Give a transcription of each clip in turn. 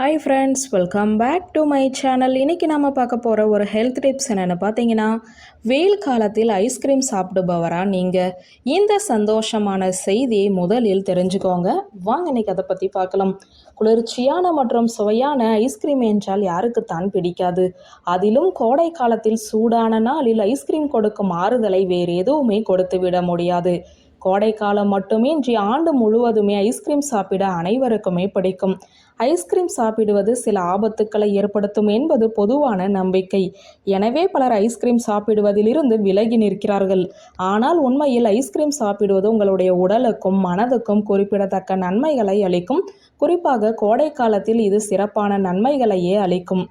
Hi friends welcome back to my channel இன்றைக்கி நம்ம பார்க்க போகிற ஒரு ஹெல்த் டிப்ஸ் என்னென்னு பார்த்தீங்கன்னா வெயில் காலத்தில் ஐஸ்கிரீம் சாப்பிடுபவரா நீங்கள் இந்த சந்தோஷமான செய்தியை முதலில் தெரிஞ்சுக்கோங்க. வாங்க இன்னைக்கு அதை பற்றி பார்க்கலாம். குளிர்ச்சியான மற்றும் சுவையான ஐஸ்கிரீம் என்றால் யாருக்குத்தான் பிடிக்காது. அதிலும் கோடை காலத்தில் சூடான நாளில் ஐஸ்கிரீம் கொடுக்கும் ஆறுதலை வேறு எதுவுமே கொடுத்து விட முடியாது. கோடை காலம் மட்டுமின்றி ஆண்டு முழுவதுமே ஐஸ்கிரீம் சாப்பிட அனைவருக்குமே பிடிக்கும். ஐஸ்கிரீம் சாப்பிடுவது சில ஆபத்துக்களை ஏற்படுத்தும் என்பது பொதுவான நம்பிக்கை. எனவே பலர் ஐஸ்கிரீம் சாப்பிடுவதிலிருந்து விலகி நிற்கிறார்கள். ஆனால் உண்மையில் ஐஸ்கிரீம் சாப்பிடுவது உங்களுடைய உடலுக்கும் மனதுக்கும் குறிப்பிடத்தக்க நன்மைகளை அளிக்கும். குறிப்பாக கோடை காலத்தில் இது சிறப்பான நன்மைகளையே அளிக்கும்.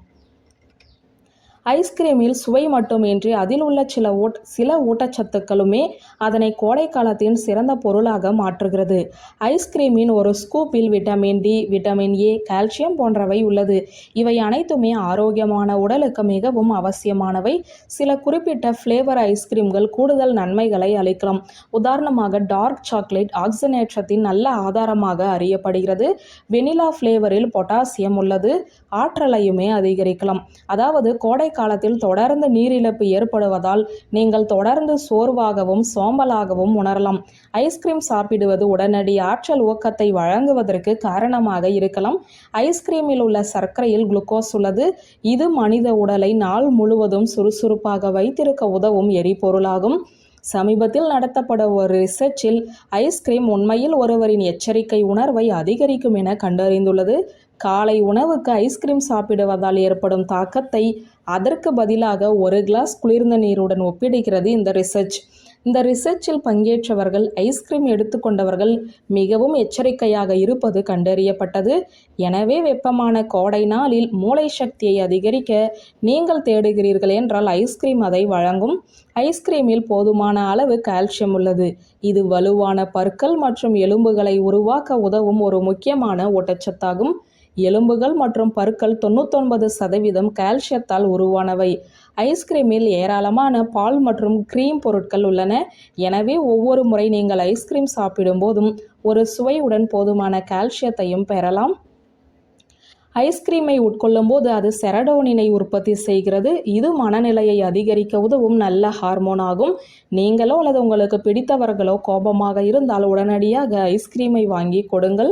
ஐஸ்கிரீமில் சுவை மட்டுமின்றி அதில் உள்ள சில ஊட் சில ஊட்டச்சத்துக்களுமே அதனை கோடைக்காலத்தின் சிறந்த பொருளாக மாற்றுகிறது. ஐஸ்கிரீமின் ஒரு ஸ்கூப்பில் vitamin D vitamin A calcium போன்றவை உள்ளது. இவை அனைத்துமே ஆரோக்கியமான உடலுக்கு மிகவும் அவசியமானவை. சில குறிப்பிட்ட ஃப்ளேவர் ஐஸ்கிரீம்கள் கூடுதல் நன்மைகளை அளிக்கலாம். உதாரணமாக டார்க் சாக்லேட் ஆக்சினேற்றத்தின் நல்ல ஆதாரமாக அறியப்படுகிறது. வெனிலா ஃப்ளேவரில் பொட்டாசியம் உள்ளது. ஆற்றலையுமே அதிகரிக்கலாம். அதாவது கோடை காலத்தில் தொடர்ந்து நீரிழப்பு ஏற்படுவதால் நீங்கள் தொடர்ந்து சோர்வாகவும் சோம்பலாகவும் உணரலாம். ஐஸ்கிரீம் சாப்பிடுவது உடனடி ஆற்றல் ஊக்கத்தை வழங்குவதற்கு காரணமாக இருக்கலாம். ஐஸ்கிரீமில் உள்ள சர்க்கரையில் குளுக்கோஸ் உள்ளது. இது மனித உடலை நாள் முழுவதும் சுறுசுறுப்பாக வைத்திருக்க உதவும் எரிபொருளாகும். சமீபத்தில் நடத்தப்பட ஒரு ரிசர்ச்சில் ஐஸ்கிரீம் உண்மையில் ஒருவரின் எச்சரிக்கை உணர்வை அதிகரிக்கும் என கண்டறிந்துள்ளது. காலை உணவுக்கு ஐஸ்கிரீம் சாப்பிடுவதால் ஏற்படும் தாக்கத்தை அதற்கு பதிலாக ஒரு கிளாஸ் குளிர்ந்த நீருடன் ஒப்பிடுகிறது இந்த ரிசர்ச் இந்த ரிசர்ச்சில் பங்கேற்றவர்கள் ஐஸ்கிரீம் எடுத்துக்கொண்டவர்கள் மிகவும் எச்சரிக்கையாக இருப்பது கண்டறியப்பட்டது. எனவே வெப்பமான கோடை நாளில் மூளை சக்தியை அதிகரிக்க நீங்கள் தேடுகிறீர்கள் என்றால் ஐஸ்கிரீம் அதை வழங்கும். ஐஸ்கிரீமில் போதுமான அளவு கால்சியம் உள்ளது. இது வலுவான பற்கள் மற்றும் எலும்புகளை உருவாக்க உதவும் ஒரு முக்கியமான ஊட்டச்சத்தாகும். எலும்புகள் மற்றும் பற்கள் தொண்ணூத்தொன்பது சதவீதம் கால்சியத்தால் உருவானவை. ஐஸ்கிரீமில் ஏராளமான பால் மற்றும் கிரீம் பொருட்கள் உள்ளன. எனவே ஒவ்வொரு முறை நீங்கள் ஐஸ்கிரீம் சாப்பிடும் போதும் ஒரு சுவையுடன் போதுமான கால்சியத்தையும் பெறலாம். ஐஸ்கிரீமை உட்கொள்ளும் போது அது செரடோனினை உற்பத்தி செய்கிறது. இது மனநிலையை அதிகரிக்க உதவும் நல்ல ஹார்மோன் ஆகும். நீங்களோ அல்லது உங்களுக்கு பிடித்தவர்களோ கோபமாக இருந்தால் உடனடியாக ஐஸ்கிரீமை வாங்கி கொடுங்கள்.